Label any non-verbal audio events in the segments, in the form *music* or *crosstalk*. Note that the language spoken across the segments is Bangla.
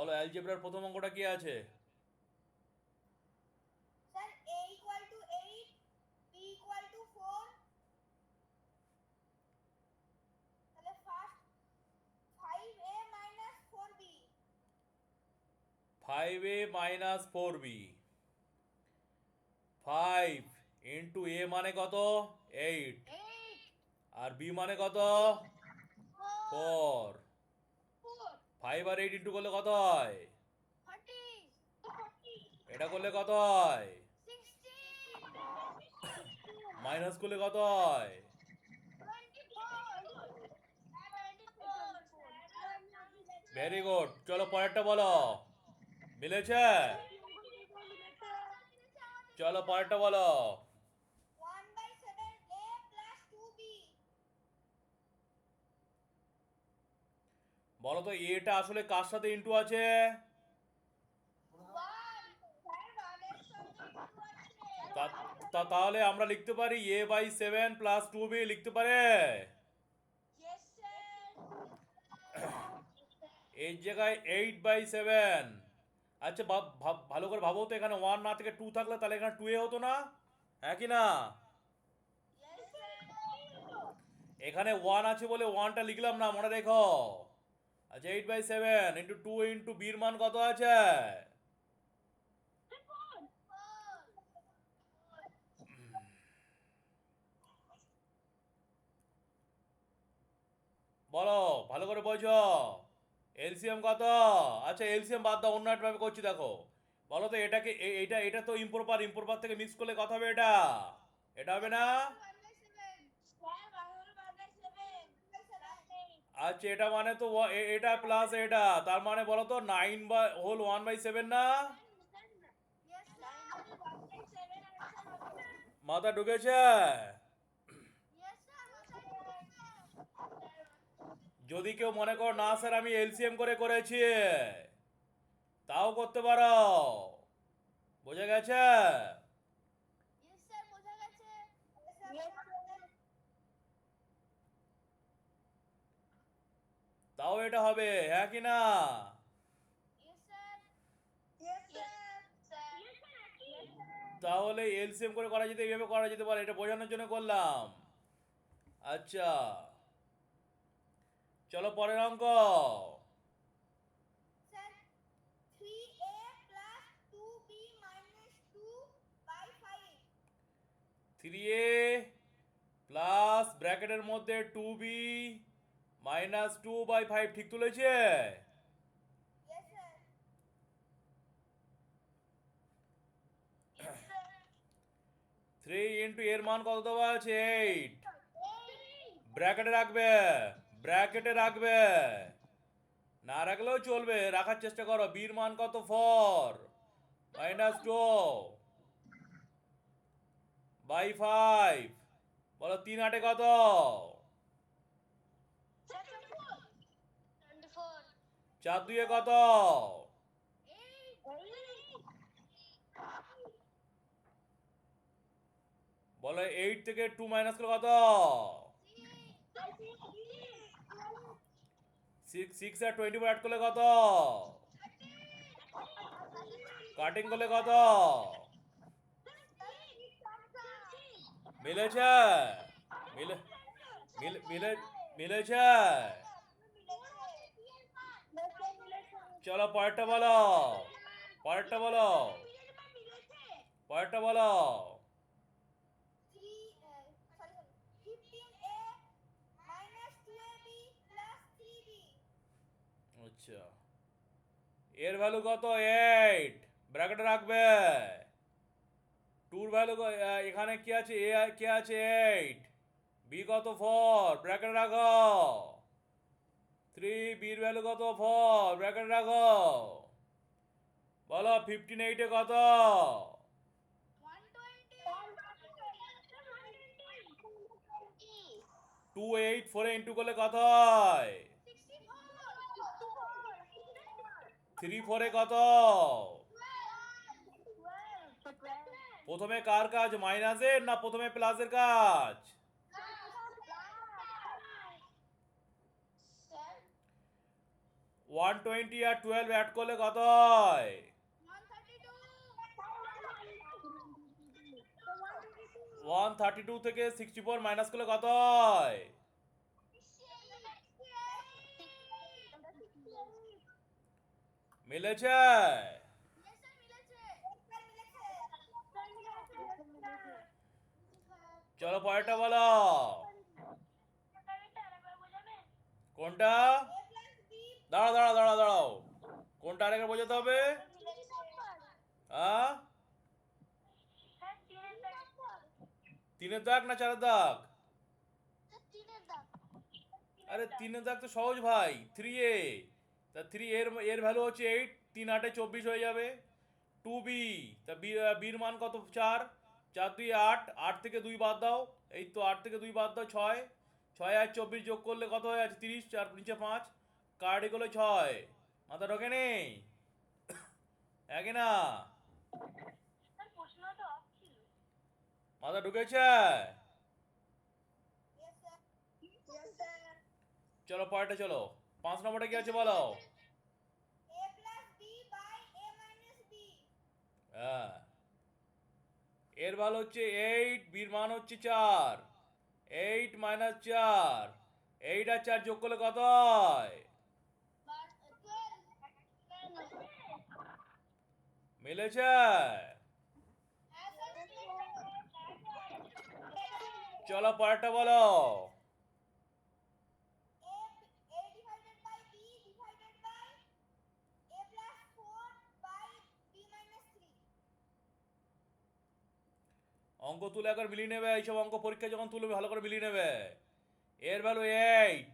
বলো অ্যালজেব্রার প্রথম অঙ্কটা কি আছে? Sir a equal to 8 b equal to 4 তাহলে first 5a minus 4b five A minus four B five into A মানে কত? এইট 8 আর বি মানে কত? ফোর 4 ফাইভ আর এইট ইন্টু করলে কত হয়? 30 এটা করলে কত হয়? 16 মাইনাস করলে কত হয়? 24 ভেরি গুড চলো পরেরটা বলো। মিলেছে? চলো পরেরটা বলো। বলো তো, এটা আসলে কার সাথে ইন্টু আছে? 1 স্যার 1 এর সঙ্গে একটু আছে তা- তাহলে আমরা লিখতে পারি A by seven plus two B, লিখতে পারে? এই জায়গায় এইট বাই সেভেন। আচ্ছা ভালো করে ভাবো তো, এখানে ওয়ান না থেকে টু থাকলে তাহলে এখানে টু এ হতো না? হ্যাঁ কি না? এখানে ওয়ান আছে বলে ওয়ানটা লিখলাম না, মনে রেখো। আচ্ছা eight by seven into two into বির মান কত আছে? বলো, ভালো করে বোঝো। এলসিএম কত? আচ্ছা এলসিএম বাদ দাও অন্য ভাবে করছি, দেখো। বলো তো, এটাকে এটা এটা তো ইম্প্রপার ইম্প্রপার থেকে মিক্স করলে কথা হবে এটা? এটা হবে না? আচ্ছা এটা মানে তো এটা প্লাস এটা। তার মানে বলো তো nine by whole one by seven না? মাথা ঢুকেছে? যদি কেউ মনে করো, না স্যার আমি এলসিএম করে করেছি, তাও করতে পারো। বোঝা গেছে? তাও এটা হবে হ্যাঁ কি না? তাহলে এলসিএম করে করা যেতে, এইভাবে করা যেতে পারে, এটা বোঝানোর জন্য করলাম। আচ্ছা। চলো পরের অঙ্ক। থ্রি এ প্লাস ব্র্যাকেটের মধ্যে two B minus two by five ঠিক তুলেছে? থ্রি ইন্টু *clears throat* এর মান কত দেওয়া আছে? এইট ব্র্যাকেটে রাখবে ব্র্যাকেটে রাখবে। না রাখলেও চলবে রাখার চেষ্টা করো। বীর মান কত? Four minus two by five বলো তিন আটে কত? চার দুয়ে কত? বলো এইট থেকে টু মাইনাস করে কত? সিক্স আর টোয়েন্টি অ্যাড করলে কত? কাটিং করলে কত? মিলেছে? মিলে মিলে মিলে মিলেছে? চলো পরেরটা বলো। পরেরটা বলো। পরেরটা বলো। আচ্ছা। এর ভ্যালু কত? এইট ব্র্যাকেটে রাখবে। টুর ভ্যালু এখানে কি আছে? এ কে আছে? এইট বি কত? ফোর ব্র্যাকেটে রাখো। থ্রি বির ভ্যালু কত ফোর ব্র্যাকেটে রাখো বলো ফিফটিন এইটে কত? টু এইট ফোরে ইন্টু করলে কত হয়? থ্রি ফোরে কত? প্রথমে কার কাজ? মাইনাসের না প্রথমে প্লাসের কাজ? ওয়ান টোয়েন্টি আর টুয়েলভ অ্যাড করলে কত হয়? ওয়ান থার্টি টু থেকে সিক্সটি ফোর মাইনাস করলে কত হয়? মিলেছে? চলো পরেরটা বলো। কোনটা? দাঁড়াও দাঁড়াও দাঁড়াও দাঁড়াও। কোনটা আরেকবার বোঝাতে হবে? হ্যাঁ তিনের দাগ না চারের দাগ? আরে তিনের দাগ তো সহজ ভাই থ্রি এ তা থ্রি এর এর ভ্যালু হচ্ছে এইট তিন আটে চব্বিশ হয়ে যাবে। টু বি তা বির মান কত? চার। চার দুই আট আট থেকে দুই বাদ দাও। এই তো আট থেকে দুই বাদ দাও, ছয়। ছয় আর চব্বিশ যোগ করলে কত হয়ে আছে তিরিশ, চার, নিচে পাঁচ। কার্ড এগুলো ছয়। মাথা ঢোকে নেই। একে না। মাথা ঢুকেছে। চলো পরেরটা চলো। পাঁচ নম্বরটা কি আছে বলো? হ্যাঁ। এর মান হচ্ছে এইট, বির মান হচ্ছে চার। এইট মাইনাস চার। এইট আর চার যোগ করলে কত হয়? মিলেছে? চলো পরেরটা বলো। অঙ্ক তুলে একবার মিলিয়ে নেবে, এইসব অঙ্ক পরীক্ষা যখন তুলবে, ভালো করে মিলিয়ে নেবে। এর ভ্যালু এইট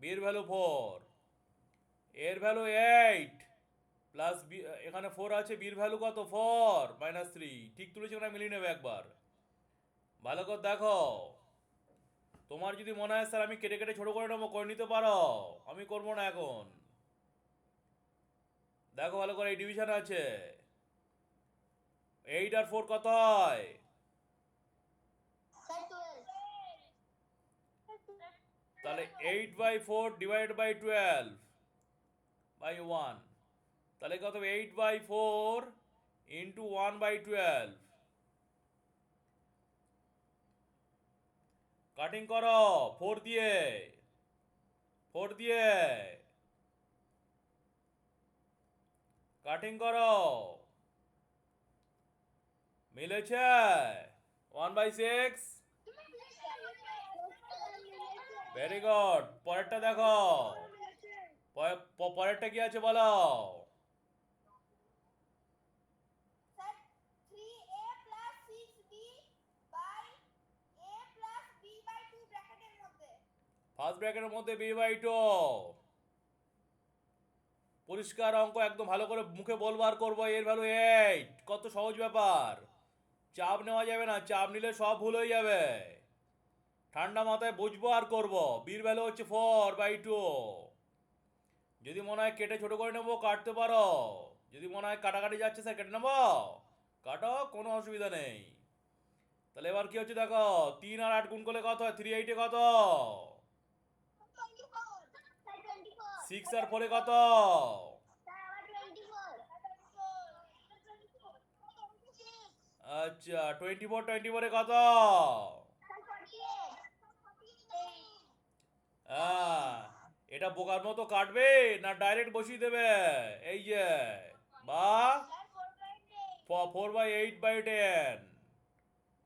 বির ভ্যালু ফোর এর ভ্যালু এইট প্লাস এখানে ফোর আছে বির ভ্যালু কত? ফোর মাইনাস থ্রি ঠিক তুলেছে না মিলিয়ে নেবে একবার। ভালো করে দেখো। তোমার যদি মনে হয় স্যার আমি কেটে কেটে ছোটো করে নেব, করে নিতে পারো। আমি করব না এখন। দেখো ভালো করে, এই ডিভিশন আছে। এইট আর ফোর কত হয়? তাহলে eight by four divide by twelve by one তাহলে কত eight by four into one by twelve cutting করো ফোর দিয়ে ফোর দিয়ে। কাটিং করো। মিলেছে? One by six very good পরেরটা দেখো। পরে- পরেরটা কি আছে বলো? ফার্স্ট ব্র্যাকেটের মধ্যে বি বাই টু পরিষ্কার অঙ্ক, একদম ভালো করে মুখে বলবার করব, এর ভ্যালু এইট কত সহজ ব্যাপার। চাপ নেওয়া যাবে না, চাপ নিলে সব ভুল হয়ে যাবে। ঠান্ডা মাথায় বুঝব আর করব বির ভ্যালু হচ্ছে ফোর বাই টু যদি মনে হয় কেটে ছোট করে নেব, কাটতে পারো। যদি মনে হয় কাটাকাটি যাচ্ছে স্যার কেটে নেব। কাটো কোনো অসুবিধা নেই। তাহলে এবার কি হচ্ছে দেখো, তিন আর আট গুণ করলে কত হয়? থ্রি এইটে কত? সিক্স আর ফোরে কত? আচ্ছা টোয়েন্টি ফোর টোয়েন্টি ফোরে কত? হ্যাঁ এটা বোকার মতো কাটবে না ডাইরেক্ট বসিয়ে দেবে? এই যে, বা? Four by eight by ten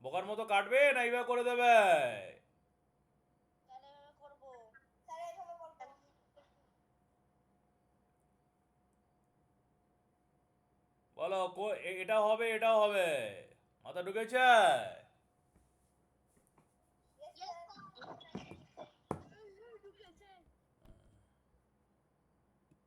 বোকার মতো কাটবে না এইভাবে করে দেবে? বলো এটাও হবে এটাও হবে। মাথা ঢুকেছে?